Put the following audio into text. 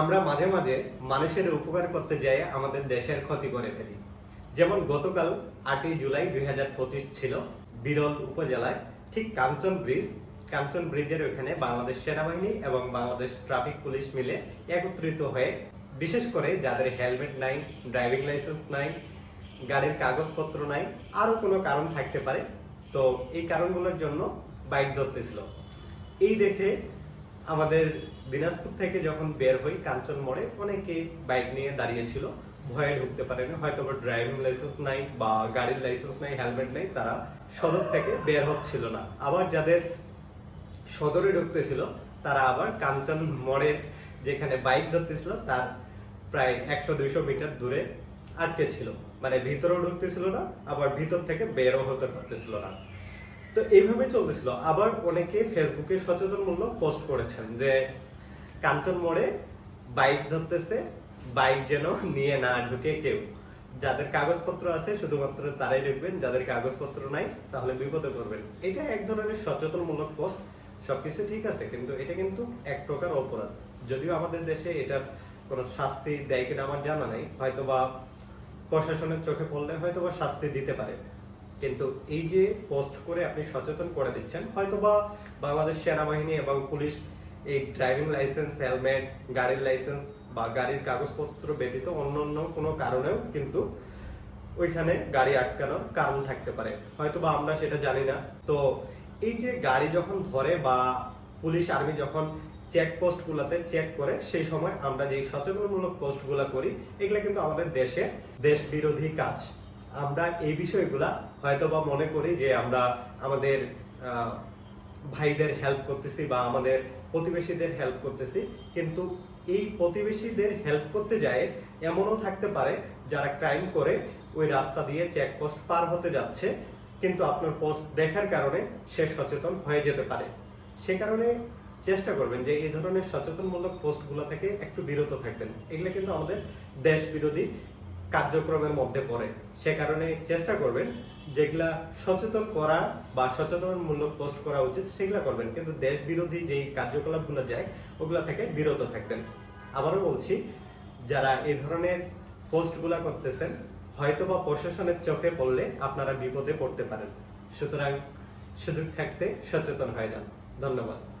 আমরা মাঝে মাঝে মানুষের উপকার করতে যাই আমাদের দেশের ক্ষতি করে ফেলি। যেমন গতকাল আটই জুলাই দুই হাজার পঁচিশ ছিল বিরল উপজেলায় ঠিক কাঞ্চন ব্রিজ, কাঞ্চন ব্রিজের ওখানে বাংলাদেশ সেনাবাহিনী এবং বাংলাদেশ ট্রাফিক পুলিশ মিলে একত্রিত হয়ে, বিশেষ করে যাদের হেলমেট নাই, ড্রাইভিং লাইসেন্স নাই, গাড়ির কাগজপত্র নাই আরও কোনো কারণ থাকতে পারে। তো এই কারণগুলোর জন্য বাইক ধরতেছিল। এই দেখে আমাদের দিনাজপুর থেকে যখন বের হই, কাঞ্চন মোড়ে, অনেকে বাইক নিয়ে দাঁড়িয়েছিল ভয়ে ঢুকতে পারেনি। হয়তো ড্রাইভিং লাইসেন্স নাই বা গাড়ির লাইসেন্স নাই হেলমেট নাই, তারা সদর থেকে বের হচ্ছিল না। আবার যাদের সদরে ঢুকতেছিল তারা আবার কাঞ্চন মোড়ের যেখানে বাইক ধরতেছিল তার প্রায় একশো দুইশো মিটার দূরে আটকে ছিল। মানে ভিতরেও ঢুকতেছিল না, আবার ভিতর থেকে বেরও হতে পারতেছিল না। তো এইভাবে চলতেছিল। আবার অনেকে ফেসবুকে সচেতনমূলক পোস্ট করেছেন যে, কাঞ্চন মোড়ে বাইক ধরতেছে বাইক যেন নিয়ে না ঢুকে কেউ। যাদের কাগজপত্র আছে, শুধুমাত্র তারাই ঢুকবেন যাদের কাগজপত্র নাই, তাহলে বিপদে পড়বেন। এটা এক ধরনের সচেতনমূলক পোস্ট সবকিছু ঠিক আছে, কিন্তু এটা কিন্তু এক প্রকার অপরাধ। যদিও আমাদের দেশে এটার কোনো শাস্তি দেয় কিনা আমার জানা নেই হয়তো বা প্রশাসনের চোখে পড়লে হয়তো বা শাস্তি দিতে পারে। কিন্তু এই যে পোস্ট করে আপনি সচেতন করে দিচ্ছেন হয়তো বা বাংলাদেশ সেনাবাহিনী এবং পুলিশ এই ড্রাইভিং লাইসেন্স হেলমেট গাড়ির লাইসেন্স বা গাড়ির কাগজপত্র ব্যতীত অন্য অন্য কোনো কারণেও কিন্তু ওইখানে গাড়ি আটকানোর কারণ থাকতে পারে। হয়তো বা আমরা সেটা জানি না। তো এই যে গাড়ি যখন ধরে বা পুলিশ আর্মি যখন চেক পোস্ট গুলাতে চেক করে, সেই সময় আমরা যে সচেতনমূলক পোস্টগুলা করি, এগুলা কিন্তু আমাদের দেশে দেশ বিরোধী কাজ। আমরা এই বিষয়গুলা হয়তো বা মনে করি যে আমরা আমাদের ভাইদের হেল্প করতেছি বা আমাদের প্রতিবেশীদের হেল্প করতেছি। কিন্তু এই প্রতিবেশীদের হেল্প করতে যায় এমনও থাকতে পারে যারা ক্রাইম করে ওই রাস্তা দিয়ে চেকপোস্ট পার হতে যাচ্ছে, কিন্তু আপনার পোস্ট দেখার কারণে সে সচেতন হয়ে যেতে পারে। সে কারণে চেষ্টা করবেন যে এই ধরনের সচেতনমূলক পোস্টগুলো থেকে একটু বিরত থাকবেন। এগুলো কিন্তু আমাদের দেশ বিরোধী কার্যক্রমের মধ্যে পড়ে। সে কারণে চেষ্টা করবেন যেগুলা সচেতন করা বা সচেতনমূলক পোস্ট করা উচিত, সেগুলা করবেন। কিন্তু দেশ বিরোধী যেই কার্যকলাপগুলো যায়, ওগুলা থেকে বিরত থাকবেন। আবারও বলছি, যারা এই ধরনের পোস্টগুলা করতেছেন হয়তো বা প্রশাসনের চোখে পড়লে আপনারা বিপদে পড়তে পারেন। সুতরাং সুযোগ থাকতে সচেতন হয়ে যান। ধন্যবাদ।